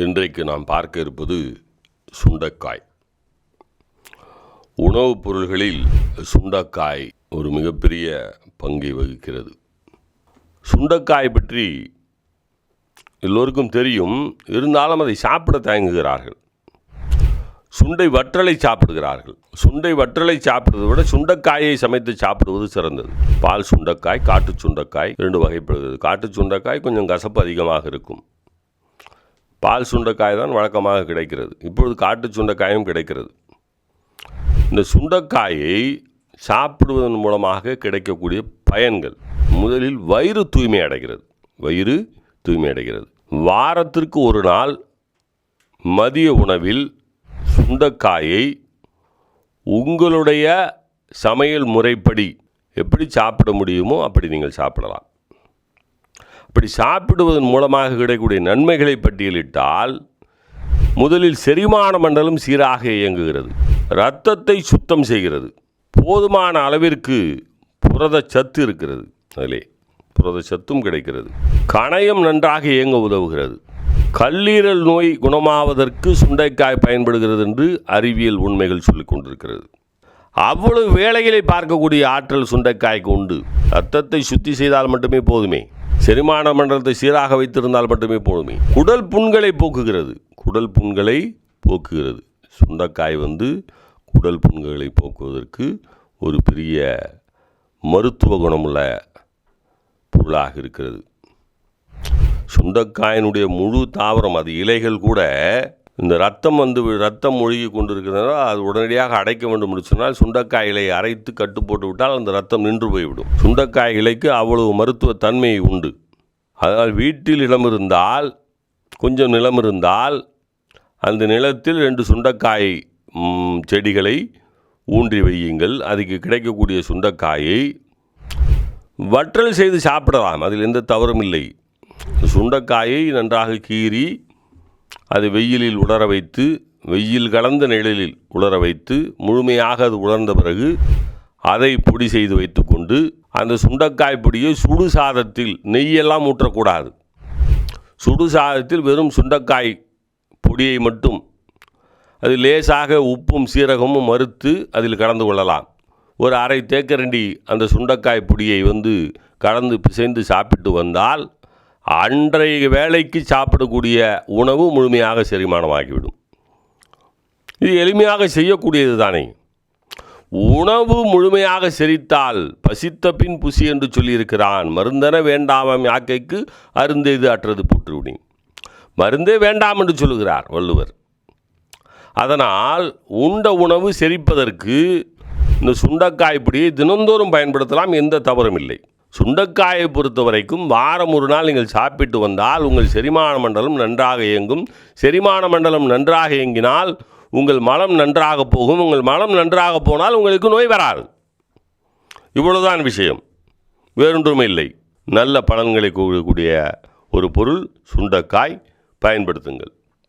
இன்றைக்கு நாம் பார்க்க இருப்பது சுண்டக்காய். உணவுப் பொருள்களில் சுண்டக்காய் ஒரு மிகப்பெரிய பங்கை வகிக்கிறது. சுண்டக்காய் பற்றி எல்லோருக்கும் தெரியும். இருந்தாலும் அதை சாப்பிட தயங்குகிறார்கள். சுண்டை வற்றலை சாப்பிடுகிறார்கள். சுண்டை வற்றலை சாப்பிடுவதை விட சுண்டக்காயை சமைத்து சாப்பிடுவது சிறந்தது. பால் சுண்டக்காய் காட்டு சுண்டைக்காய் இரண்டு வகைப்படுகிறது. காட்டு சுண்டைக்காய் கொஞ்சம் கசப்பு அதிகமாக இருக்கும். பால் சுண்டைக்காய் தான் வழக்கமாக கிடைக்கிறது. இப்பொழுது காட்டு சுண்டைக்காயும் கிடைக்கிறது. இந்த சுண்டைக்காயை சாப்பிடுவதன் மூலமாக கிடைக்கக்கூடிய பயன்கள். முதலில் வயிறு தூய்மை அடைகிறது. வயிறு தூய்மை அடைகிறது. வாரத்திற்கு ஒரு நாள் மதிய உணவில் சுண்டைக்காயை உங்களுடைய சமையல் முறைப்படி எப்படி சாப்பிட முடியுமோ அப்படி நீங்கள் சாப்பிடலாம். அப்படி சாப்பிடுவதன் மூலமாக கிடைக்கக்கூடிய நன்மைகளை பட்டியலிட்டால் முதலில் செரிமான மண்டலம் சீராக இயங்குகிறது. இரத்தத்தை சுத்தம் செய்கிறது. போதுமான அளவிற்கு புரதச்சத்து இருக்கிறது. அதிலே புரதச்சத்தும் கிடைக்கிறது. கணையம் நன்றாக இயங்க உதவுகிறது. கல்லீரல் நோய் குணமாவதற்கு சுண்டைக்காய் பயன்படுகிறது என்று அறிவியல் உண்மைகள் சொல்லிக் கொண்டிருக்கிறது. அவ்வளவு வேலைகளை பார்க்கக்கூடிய ஆற்றல் சுண்டைக்காய்க்கு உண்டு. ரத்தத்தை சுத்தி செய்தால் மட்டுமே போதுமே. செரிமான மண்டலத்தை சீராக வைத்திருந்தால் மட்டுமே போதுமே. குடல் புண்களை போக்குகிறது. குடல் புண்களை போக்குகிறது. சுண்டக்காய் வந்து குடல் புண்களை போக்குவதற்கு ஒரு பெரிய மருத்துவ குணமுள்ள பொருளாக இருக்கிறது. சுண்டக்காயினுடைய முழு தாவரம் அது இலைகள் கூட இந்த ரத்தம் வந்து ரத்தம் மூழ்கி கொண்டிருக்கிறதுனால அது உடனடியாக அடைக்க வேண்டும் என்று சொன்னால் சுண்டைக்காய் அரைத்து கட்டு போட்டு விட்டால் அந்த ரத்தம் நின்று போய்விடும். சுண்டைக்காய் இலைக்கு அவ்வளவு மருத்துவ தன்மை உண்டு. அதனால் வீட்டில் இடம் இருந்தால் கொஞ்சம் நிலம் இருந்தால் அந்த நிலத்தில் ரெண்டு சுண்டக்காய் செடிகளை ஊன்றி வையுங்கள். அதுக்கு கிடைக்கக்கூடிய சுண்டக்காயை வற்றல் செய்து சாப்பிடலாம். அதில் எந்த தவறும் இல்லை. சுண்டக்காயை நன்றாக கீறி அது வெயிலில் உலர வைத்து வெயில் கலந்த நிழலில் உலர வைத்து முழுமையாக அது உலர்ந்த பிறகு அதை பொடி செய்து வைத்துக்கொண்டு அந்த சுண்டக்காய் பொடியை சுடு சாதத்தில் நெய்யெல்லாம் ஊற்றக்கூடாது. சுடு சாதத்தில் வெறும் சுண்டக்காய் பொடியை மட்டும் அது லேசாக உப்பும் சீரகமும் மறுத்து அதில் கலந்து கொள்ளலாம். ஒரு அரை தேக்கரண்டி அந்த சுண்டக்காய் பொடியை வந்து கலந்து பிசைந்து சாப்பிட்டு வந்தால் அன்றைய வேலைக்கு சாப்பிடக்கூடிய உணவு முழுமையாக செரிமானமாகிவிடும். இது எளிமையாக செய்யக்கூடியது தானே. உணவு முழுமையாக செரித்தால் பசித்த பின் புசி என்று சொல்லியிருக்கிறான். மருந்தென வேண்டாமம் யாக்கைக்கு அருந்தெய்து அற்றது போற்றுவிடின் மருந்தே வேண்டாம் என்று சொல்லுகிறார் வள்ளுவர். அதனால் உண்ட உணவு செரிப்பதற்கு இந்த சுண்டக்காய் இப்படி தினந்தோறும் பயன்படுத்தலாம் எந்த தவறும் இல்லை. சுண்டக்காயை பொறுத்த வரைக்கும் வாரம் ஒரு நாள் நீங்கள் சாப்பிட்டு வந்தால் உங்கள் செரிமான மண்டலம் நன்றாக இயங்கும். செரிமான மண்டலம் நன்றாக இயங்கினால் உங்கள் மலம் நன்றாக போகும். உங்கள் மலம் நன்றாக போனால் உங்களுக்கு நோய் வராது. இவ்வளோதான் விஷயம். வேறொன்றும் இல்லை. நல்ல பலன்களை கூடிய ஒரு பொருள் சுண்டக்காய். பயன்படுத்துங்கள்.